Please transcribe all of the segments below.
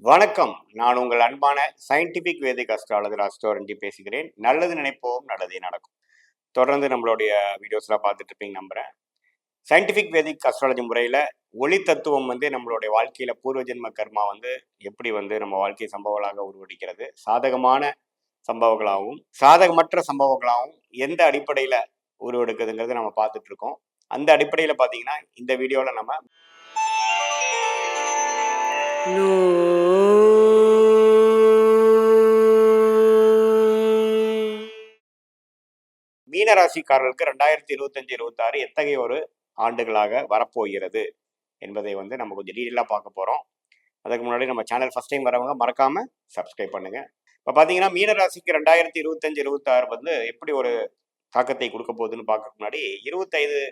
வணக்கம். நான் உங்கள் அன்பான சயின்டிபிக் வேதிக் அஸ்ட்ராலஜர் அஸ்ட்ரோரஞ்சி பேசுகிறேன். நல்லது நினைப்போம் நல்லதே நடக்கும். தொடர்ந்து நம்மளுடைய வீடியோஸ்லாம் பார்த்துட்டு இருப்பீங்க நம்புகிறேன் சயின்டிஃபிக் வேதிக் அஸ்ட்ராலஜி முறையில் ஒளி தத்துவம் வந்து நம்மளுடைய வாழ்க்கையில் பூர்வ ஜென்ம கர்மா வந்து எப்படி வந்து நம்ம வாழ்க்கை சம்பவங்களாக உருவடிக்கிறது. சாதகமான சம்பவங்களாகவும் சாதகமற்ற சம்பவங்களாகவும் எந்த அடிப்படையில் உருவெடுக்குதுங்கிறது நம்ம பார்த்துட்டு இருக்கோம் அந்த அடிப்படையில் பார்த்தீங்கன்னா இந்த வீடியோவில் நம்ம மீனராசிக்காரர்களுக்கு ரெண்டாயிரத்தி இருபத்தஞ்சு இருபத்தாறு எத்தகைய ஒரு ஆண்டுகளாக வரப்போகிறது என்பதை வந்து நம்ம கொஞ்சம் டீட்டெயிலாக பார்க்க போகிறோம் அதுக்கு முன்னாடி நம்ம சேனல் ஃபஸ்ட் டைம் வரவங்க மறக்காமல் சப்ஸ்கிரைப் பண்ணுங்கள் இப்போ பார்த்தீங்கன்னா மீனராசிக்கு ரெண்டாயிரத்தி இருபத்தஞ்சு இருபத்தாறு வந்து எப்படி ஒரு தாக்கத்தை கொடுக்க போகுதுன்னு பார்க்க முன்னாடி இருபத்தைந்து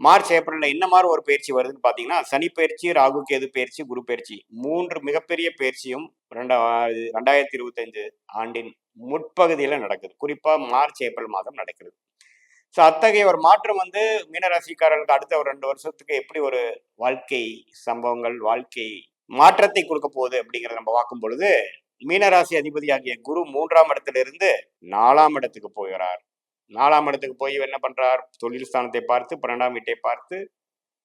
மார்ச் ஏப்ரலில் என்ன மாதிரி ஒரு பயிற்சி வருதுன்னு பார்த்தீங்கன்னா சனி பயிற்சி ராகு கேது பயிற்சி குரு பயிற்சி. மூன்று மிகப்பெரிய பயிற்சியும் ரெண்டா ரெண்டாயிரத்தி இருபத்தஞ்சு ஆண்டின் முற்பகுதியில் நடக்குது. குறிப்பாக மார்ச் ஏப்ரல் மாதம் நடக்குது. ஸோ அத்தகைய ஒரு மாற்றம் வந்து மீனராசிக்காரர்களுக்கு அடுத்த ஒரு ரெண்டு வருஷத்துக்கு எப்படி ஒரு வாழ்க்கை சம்பவங்கள் வாழ்க்கை மாற்றத்தை கொடுக்க போகுது அப்படிங்கிறத நம்ம பார்க்கும் பொழுது மீனராசி அதிபதியாகிய குரு மூன்றாம் இடத்துல இருந்து நாலாம் இடத்துக்கு போகிறார். நாலாம் இடத்துக்கு போய் என்ன பண்ணுறார் தொழில் ஸ்தானத்தை பார்த்து பன்னெண்டாம் வீட்டை பார்த்து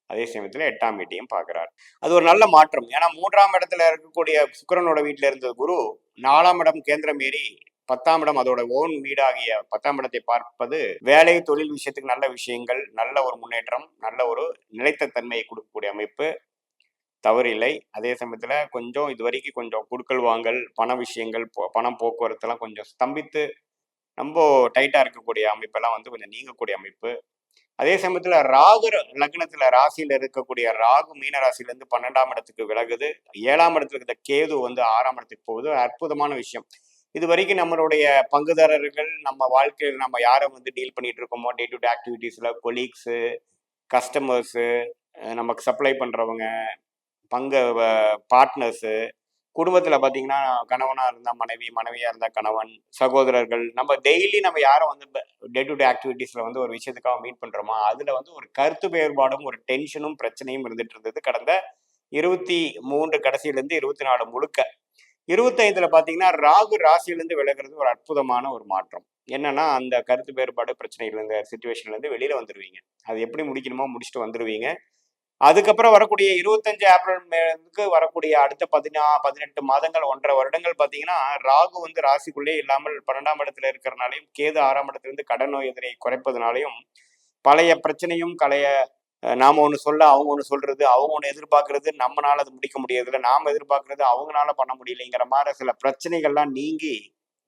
அதே சமயத்தில் எட்டாம் வீட்டையும் பார்க்குறார். அது ஒரு நல்ல மாற்றம். ஏன்னா மூன்றாம் இடத்துல இருக்கக்கூடிய சுக்கரனோட வீட்டில் இருந்த குரு நாலாம் இடம் கேந்திரம் ஏறி பத்தாம் இடம் அதோட ஓன் வீடாகிய பத்தாம் இடத்தை பார்ப்பது வேலை தொழில் விஷயத்துக்கு நல்ல விஷயங்கள் நல்ல ஒரு முன்னேற்றம் நல்ல ஒரு நிலைத்த தன்மையை கொடுக்கக்கூடிய அமைப்பு. தவறில்லை. அதே சமயத்தில் கொஞ்சம் இது வரைக்கும் கொஞ்சம் குடுக்கல் வாங்கல் பண விஷயங்கள் பணம் போக்குவரத்துலாம் கொஞ்சம் ஸ்தம்பித்து ரொம்ப டைட்டாக இருக்கக்கூடிய அமைப்பெல்லாம் வந்து கொஞ்சம் நீங்கக்கூடிய அமைப்பு. அதே சமயத்தில் ராகு லக்னத்தில் ராசியில் இருக்கக்கூடிய ராகு மீன ராசியிலேருந்து பன்னெண்டாம் இடத்துக்கு விலகுது. ஏழாம் இடத்துல இருக்கிற கேது வந்து ஆறாம் இடத்துக்கு போகுது. அற்புதமான விஷயம். இது வரைக்கும் நம்மளுடைய பங்குதாரர்கள் நம்ம வாழ்க்கையில் நம்ம யாரை வந்து டீல் பண்ணிட்டு இருக்கோமோ டே டு டே ஆக்டிவிட்டீஸில் கொலீக்ஸு கஸ்டமர்ஸு நமக்கு சப்ளை பண்ணுறவங்க பங்கு பார்ட்னர்ஸு குடும்பத்தில் பார்த்தீங்கன்னா கணவனாக இருந்தால் மனைவி மனைவியாக இருந்தால் கணவன் சகோதரர்கள் நம்ம டெய்லி நம்ம யாரும் வந்து டே டு டே ஆக்டிவிட்டீஸில் வந்து ஒரு விஷயத்துக்காக மீட் பண்ணுறோமா அதில் வந்து ஒரு கருத்து வேறுபாடும் ஒரு டென்ஷனும் பிரச்சனையும் இருந்துட்டு இருந்தது கடந்த இருபத்தி மூன்று கடைசியிலேருந்து இருபத்தி நாலு முழுக்க. இருபத்தைந்தில் பார்த்தீங்கன்னா ராகு ராசியிலேருந்து விலகிறது ஒரு அற்புதமான ஒரு மாற்றம். என்னன்னா அந்த கருத்து வேறுபாடு பிரச்சனையிலேருந்து சுச்சுவேஷன்லேருந்து வெளியில் வந்துடுவீங்க அது எப்படி முடிக்கணுமோ முடிச்சுட்டு வந்துடுவீங்க அதுக்கப்புறம் வரக்கூடிய இருபத்தஞ்சு ஏப்ரல் மேலுக்கு வரக்கூடிய அடுத்த பதினா பதினெட்டு மாதங்கள் ஒன்றரை வருடங்கள் பார்த்தீங்கன்னா ராகு வந்து ராசிக்குள்ளே இல்லாமல் பன்னெண்டாம் இடத்துல இருக்கிறனாலையும் கேது ஆறாம் இடத்துலேருந்து கடன் நோய் எதிரை குறைப்பதனாலையும் பழைய பிரச்சனையும் கலைய நாம் ஒன்று சொல்ல அவங்க ஒன்று சொல்றது அவங்க ஒன்று எதிர்பார்க்கறது நம்மளால அது முடிக்க முடியறதில்ல. நாம் எதிர்பார்க்கறது அவங்களால பண்ண முடியலைங்கிற மாதிரி சில பிரச்சனைகள்லாம் நீங்கி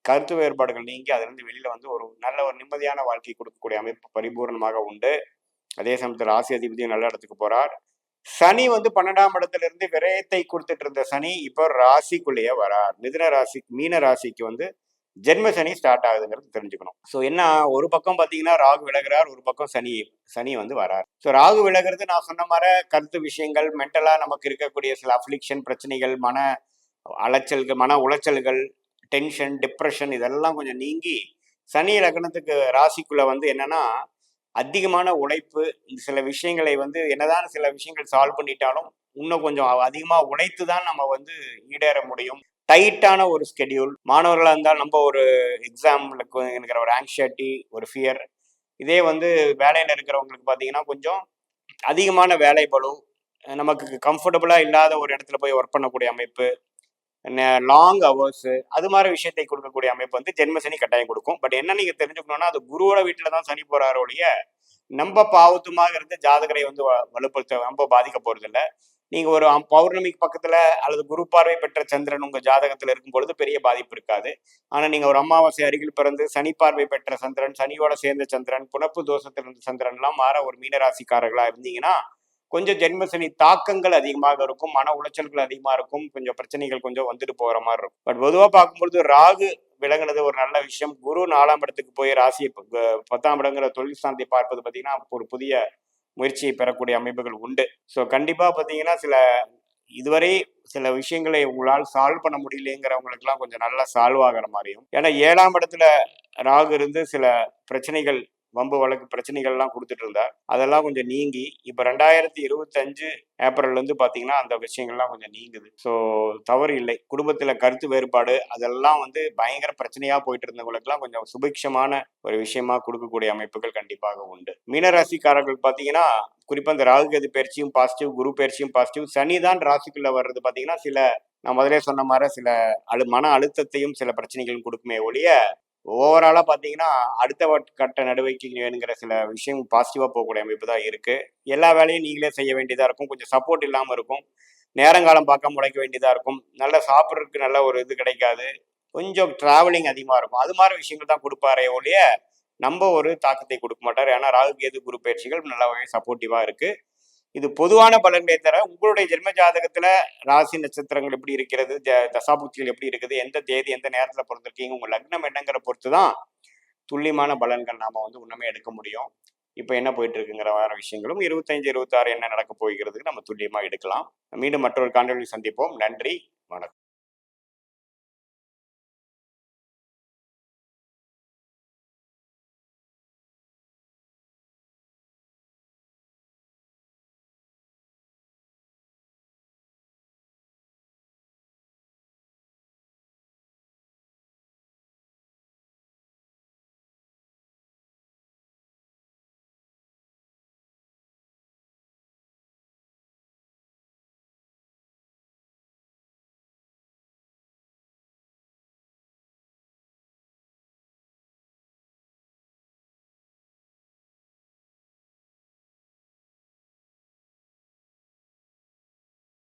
கருத்து வேறுபாடுகள் நீங்கி அதுலேருந்து வெளியில வந்து ஒரு நல்ல ஒரு நிம்மதியான வாழ்க்கை கொடுக்கக்கூடிய அமைப்பு பரிபூர்ணமாக உண்டு. அதே சமயத்தில் ராசி அதிபதியும் நல்ல இடத்துக்கு போறார். சனி வந்து பன்னெண்டாம் இடத்துல இருந்து விரயத்தை கொடுத்துட்டு இருந்த சனி இப்போ ராசிக்குள்ளேயே வரார். மிதுன ராசி மீன ராசிக்கு வந்து ஜென்ம சனி ஸ்டார்ட் ஆகுதுங்கிறது தெரிஞ்சுக்கணும். ஸோ என்ன ஒரு பக்கம் பார்த்தீங்கன்னா ராகு விலகிறார் ஒரு பக்கம் சனி சனி வந்து வரார். ஸோ ராகு விலகிறது நான் சொன்ன மாதிரி கருத்து விஷயங்கள் மென்டலாக நமக்கு இருக்கக்கூடிய சில அஃப்ளிக்ஷன் பிரச்சனைகள் மன அலைச்சல்கள் மன உளைச்சல்கள் டென்ஷன் டிப்ரெஷன் இதெல்லாம் கொஞ்சம் நீங்கி சனி லக்னத்துக்கு ராசிக்குள்ளே வந்து என்னன்னா அதிகமான உழைப்பு சில விஷயங்களை வந்து என்னதான் சில விஷயங்கள் சால்வ் பண்ணிட்டாலும் இன்னும் கொஞ்சம் அதிகமாக உழைத்து தான் நம்ம வந்து ஈடேற முடியும். டைட்டான ஒரு ஸ்கெடியூல் மாணவர்களாக இருந்தால் நம்ம ஒரு எக்ஸாம்லுக்கு இருக்கிற ஒரு ஆங்ஷைட்டி ஒரு ஃபியர் இதே வந்து வேலையில் இருக்கிறவங்களுக்கு பார்த்தீங்கன்னா கொஞ்சம் அதிகமான வேலை நமக்கு கம்ஃபர்டபுளாக இல்லாத ஒரு இடத்துல போய் ஒர்க் பண்ணக்கூடிய அமைப்பு லாங் ஹவர்ஸு அது மாதிரி விஷயத்தை கொடுக்கக்கூடிய அமைப்பு வந்து ஜென்ம சனி கட்டாயம் கொடுக்கும். பட் என்ன நீங்கள் தெரிஞ்சுக்கணும்னா அது குருவோட வீட்டில் தான் சனி போகிறார ஒழிய நம்ம பாவத்துமாக இருந்து ஜாதகரை வந்து வலுப்படுத்த ரொம்ப பாதிக்க போகிறதில்ல நீங்கள் ஒரு பௌர்ணமிக்கு பக்கத்தில் அல்லது குரு பார்வை பெற்ற சந்திரன் உங்கள் ஜாதகத்தில் இருக்கும் பொழுது பெரிய பாதிப்பு இருக்காது. ஆனால் நீங்கள் ஒரு அமாவாசை அருகில் பிறந்து சனி பார்வை பெற்ற சந்திரன் சனியோட சேர்ந்த சந்திரன் புனப்பு தோஷத்தில் இருந்த சந்திரன்லாம் மாற ஒரு மீனராசிக்காரர்களாக இருந்தீங்கன்னா கொஞ்சம் ஜென்மசனி தாக்கங்கள் அதிகமாக இருக்கும் மன உளைச்சல்கள் அதிகமாக இருக்கும் கொஞ்சம் பிரச்சனைகள் கொஞ்சம் வந்துட்டு போகிற மாதிரி இருக்கும். பட் பொதுவாக பார்க்கும்பொழுது ராகு விளங்குனது ஒரு நல்ல விஷயம். குரு நாலாம் இடத்துக்கு போய் ராசியை பத்தாம் இடங்கிற தொழில் ஸ்தானத்தை பார்ப்பது பார்த்தீங்கன்னா ஒரு புதிய முயற்சியை பெறக்கூடிய அமைப்புகள் உண்டு. ஸோ கண்டிப்பாக பார்த்தீங்கன்னா சில இதுவரை சில விஷயங்களை உங்களால் சால்வ் பண்ண முடியலங்கிறவங்களுக்குலாம் கொஞ்சம் நல்லா சால்வ் ஆகிற மாதிரியும். ஏன்னா ஏழாம் இடத்துல ராகு இருந்து சில பிரச்சனைகள் வம்பு வழக்கு பிரச்சனைகள்லாம் கொடுத்துட்டு இருந்தார் அதெல்லாம் கொஞ்சம் நீங்கி இப்போ ரெண்டாயிரத்தி இருபத்தஞ்சு ஏப்ரல்லேருந்து பார்த்தீங்கன்னா அந்த விஷயங்கள்லாம் கொஞ்சம் நீங்குது. ஸோ தவறு இல்லை. குடும்பத்தில் கருத்து வேறுபாடு அதெல்லாம் வந்து பயங்கர பிரச்சனையாக போயிட்டு இருந்தவங்களுக்குலாம் கொஞ்சம் சுபிக்ஷமான ஒரு விஷயமா கொடுக்கக்கூடிய அமைப்புகள் கண்டிப்பாக உண்டு. மீனராசிக்காரர்கள் பார்த்தீங்கன்னா குறிப்பாக இந்த ராகு கேது பயிற்சியும் பாசிட்டிவ் குரு பயிற்சியும் பாசிட்டிவ் சனி தான் ராசிக்குள்ளே வர்றது பார்த்தீங்கன்னா சில நான் முதலே சொன்ன மாதிரி சில அழு மன அழுத்தத்தையும் சில பிரச்சனைகளும் கொடுக்குமே ஒழிய ஓவராலாக பார்த்தீங்கன்னா அடுத்த கட்ட நடவடிக்கை வேணுங்கிற சில விஷயம் பாசிட்டிவாக போகக்கூடிய அமைப்பு தான் இருக்குது எல்லா வேலையும் நீங்களே செய்ய வேண்டியதாக இருக்கும். கொஞ்சம் சப்போர்ட் இல்லாமல் இருக்கும். நேரங்காலம் பார்க்க முடைக்க வேண்டியதாக இருக்கும். நல்லா சாப்பிட்றதுக்கு நல்ல ஒரு இது கிடைக்காது. கொஞ்சம் ட்ராவலிங் அதிகமாக இருக்கும். அது மாதிரி விஷயங்கள் தான் கொடுப்பாரே ஒழிய நம்ம ஒரு தாக்கத்தை கொடுக்க மாட்டார். ஏன்னா ராகு கேது குரு பயிற்சிகள் நல்லாவே சப்போர்ட்டிவாக இருக்குது இது பொதுவான பலன்களை தர உங்களுடைய ஜென்ம ஜாதகத்துல ராசி நட்சத்திரங்கள் எப்படி இருக்கிறது? தசாபுக்திகள் எப்படி இருக்குது? எந்த தேதி எந்த நேரத்துல பிறந்திருக்கீங்க? உங்க லக்னம் என்னங்கிற பொறுத்து தான் துல்லியமான பலன்கள் நாம வந்து உண்மையே எடுக்க முடியும். இப்போ என்ன போயிட்டு இருக்குங்கிற விஷயங்களும் இருபத்தஞ்சு இருபத்தாறு என்ன நடக்க போகிறதுக்கு நம்ம துல்லியமா எடுக்கலாம். மீண்டும் மற்றொரு காணொலி சந்திப்போம். நன்றி வணக்கம்.